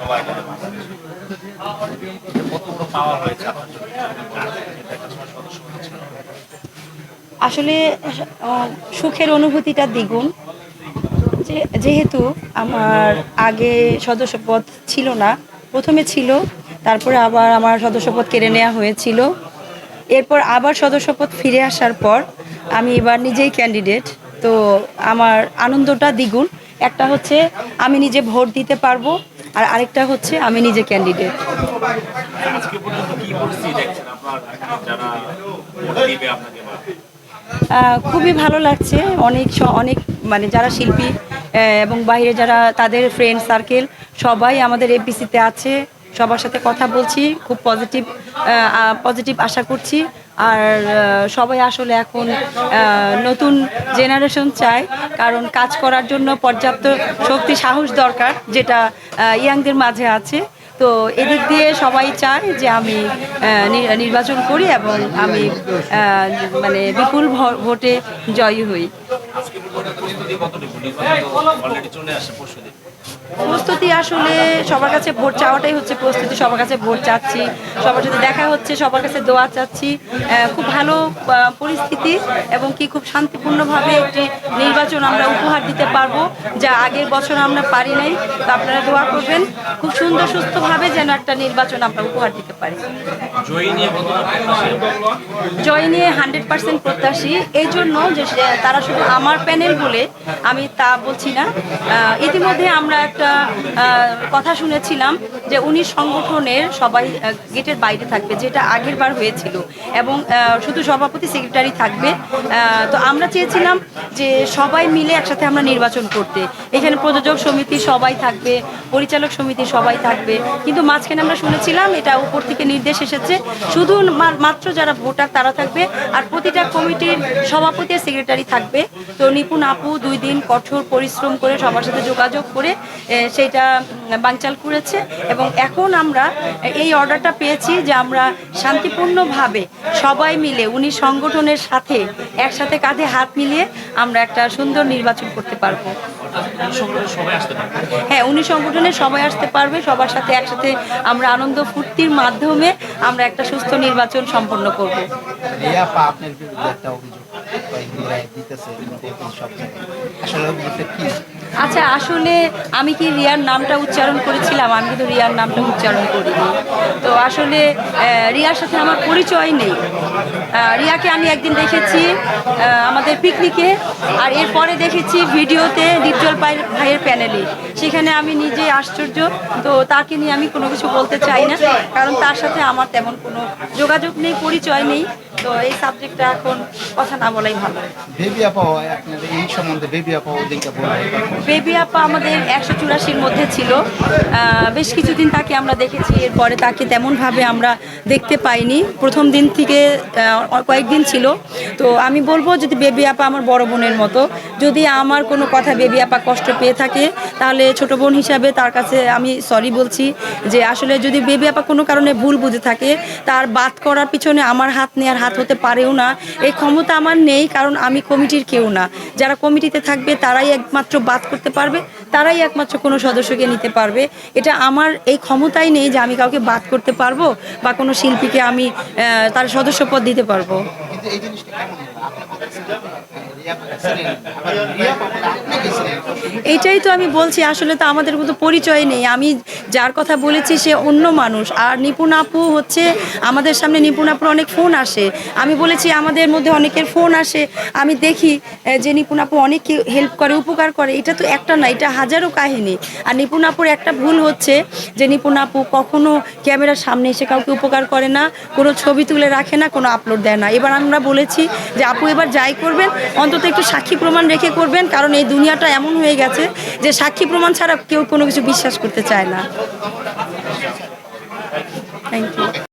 সবাই আসলে সুখের অনুভূতিটা দ্বিগুণ। যেহেতু আমার আগে সদস্যপদ ছিল না, প্রথমে ছিল, তারপরে আবার আমার সদস্যপদ কেড়ে নেওয়া হয়েছিল। এরপর আবার সদস্যপদ ফিরে আসার পর আমি এবার নিজেই ক্যান্ডিডেট তো আমার আনন্দটা দ্বিগুণ। একটা হচ্ছে, আমি নিজে ভোট দিতে পারব আর আরেকটা হচ্ছে আমি নিজে ক্যান্ডিডেট খুবই ভালো লাগছে। অনেক অনেক মানে যারা শিল্পী এবং বাইরে যারা তাদের ফ্রেন্ড সার্কেল সবাই আমাদের এপিসিতে আছে। সবার সাথে কথা বলছি খুব পজিটিভ পজিটিভ আশা করছি। আর সবাই আসলে এখন নতুন জেনারেশন চায়, কারণ কাজ করার জন্য পর্যাপ্ত শক্তি, সাহস দরকার, যেটা ইয়াংদের মাঝে আছে। তো এদিক দিয়ে সবাই চায় যে আমি নির্বাচন করি এবং আমি মানে বিপুল ভোটে জয়ী হই। প্রস্তুতি আসলে সবার কাছে ভোট চাওয়াটাই হচ্ছে প্রস্তুতি সবার কাছে ভোট চাচ্ছি। সবার সাথে দেখা হচ্ছে সবার কাছে দোয়া চাচ্ছি। খুব ভালো পরিস্থিতি এবং কি খুব শান্তিপূর্ণভাবে একটি নির্বাচন আমরা উপহার দিতে পারব যা আগের বছর আমরা পারি নাই। তো আপনারা দোয়া করবেন খুব সুন্দর সুস্থভাবে যেন একটা নির্বাচন আমরা উপহার দিতে পারি। জয় নিয়ে হান্ড্রেড পার্সেন্ট প্রত্যাশী। এই জন্য যে তারা শুধু আমার প্যানেল বলে আমি তা বলছি না। ইতিমধ্যে আমরা একটা কথা শুনেছিলাম যে উনি সংগঠনের সবাই গেটের বাইরে থাকবে, যেটা আগের বার হয়েছিল। এবং শুধু সভাপতি, সেক্রেটারি থাকবে। তো আমরা চেয়েছিলাম যে সবাই মিলে একসাথে আমরা নির্বাচন করতে। এখানে প্রযোজক সমিতি সবাই থাকবে, পরিচালক সমিতি সবাই থাকবে। কিন্তু মাঝখানে আমরা শুনেছিলাম এটা উপর থেকে নির্দেশ এসেছে। শুধু মাত্র যারা ভোটার তারা থাকবে, আর প্রতিটা কমিটির সভাপতি সেক্রেটারি থাকবে। তো নিপুণ আপু দুই দিন কঠোর পরিশ্রম করে সবার সাথে যোগাযোগ করে সেইটা উম, বানচাল করেছে। এবং এখন আমরা এই অর্ডারটা পেয়েছি যে আমরা শান্তিপূর্ণভাবে সবাই মিলে উনি সংগঠনের সাথে একসাথে কাঁধে হাত মিলিয়ে আমরা একটা সুন্দর নির্বাচন করতে পারব। হ্যাঁ উনি সংগঠনে সবাই আসতে পারবে সবার সাথে একসাথে আমরা আনন্দ ফুর্তির মাধ্যমে আমরা একটা সুস্থ নির্বাচন সম্পন্ন করব। আচ্ছা আসলে আমি কি রিয়ার নামটা উচ্চারণ করেছিলাম? আমি কিন্তু রিয়ার নামটা উচ্চারণ করিনি। তো আসলে রিয়ার সাথে আমার পরিচয় নেই। রিয়াকে আমি একদিন দেখেছি আমাদের পিকনিকে আর এরপরে দেখেছি ভিডিওতে দীপজল ভাইয়ের প্যানেলে সেখানে আমি নিজে আশ্চর্য। তো তাকে নিয়ে আমি কোনো কিছু বলতে চাই না কারণ তার সাথে আমার তেমন কোনো যোগাযোগ নেই পরিচয় নেই। তো এই সাবজেক্টটা এখন কথা না বলাই ভালো। বেবি আপা এই সম্বন্ধে বেবি আপা বেবি আপা আমাদের একশো চুরাশির মধ্যে ছিল। বেশ কিছুদিন তাকে আমরা দেখেছি এরপরে তাকে তেমনভাবে আমরা দেখতে পাইনি। প্রথম দিন থেকে কয়েকদিন ছিল। তো আমি বলব যদি বেবি আপা আমার বড় বোনের মতো যদি আমার কোনো কথা বেবি আপা কষ্ট পেয়ে থাকে তাহলে ছোট বোন হিসাবে তার কাছে আমি সরি বলছি যে আসলে যদি বেবি আপা কোনো কারণে ভুল বুঝে থাকে, তার বাদ করার পিছনে আমার হাত নেই আর হাত হতে পারেও না। এই ক্ষমতা আমার নেই, কারণ আমি কমিটির কেউ না। যারা কমিটিতে থাকবে, তারাই একমাত্র বাদ করতে পারবে, তারাই একমাত্র কোনো সদস্যকে নিতে পারবে। এটা আমার এই ক্ষমতাই নেই যে আমি কাউকে বাদ করতে পারব বা কোনো শিল্পীকে আমি তার সদস্যপদ দিতে পারব। এইটাই তো আমি বলছি আসলে তো আমাদের মতো পরিচয় নেই। আমি যার কথা বলেছি সে অন্য মানুষ। আর নিপুণ আপু হচ্ছে আমাদের সামনে, নিপুণ আপুর অনেক ফোন আসে। আমি বলেছি, আমাদের মধ্যে অনেকের ফোন আসে। আমি দেখি যে নিপুণ আপু অনেক হেল্প করে, উপকার করে। এটা তো একটা না, এটা হাজারো কাহিনী। আর নিপুণ আপুর একটা ভুল হচ্ছে যে নিপুণ আপু কখনো ক্যামেরার সামনে এসে কাউকে উপকার করে না, কোনো ছবি তুলে রাখে না, কোনো আপলোড দেয় না। এবার আমরা বলেছি যে, আপু এবার যাই করবেন, অন্তত একটু সাক্ষী প্রমাণ রেখে করবেন, কারণ এই দুনিয়াটা এমন হয়ে গেছে যে সাক্ষী প্রমাণ ছাড়া কেউ কোনো কিছু বিশ্বাস করতে চায় না। Thank you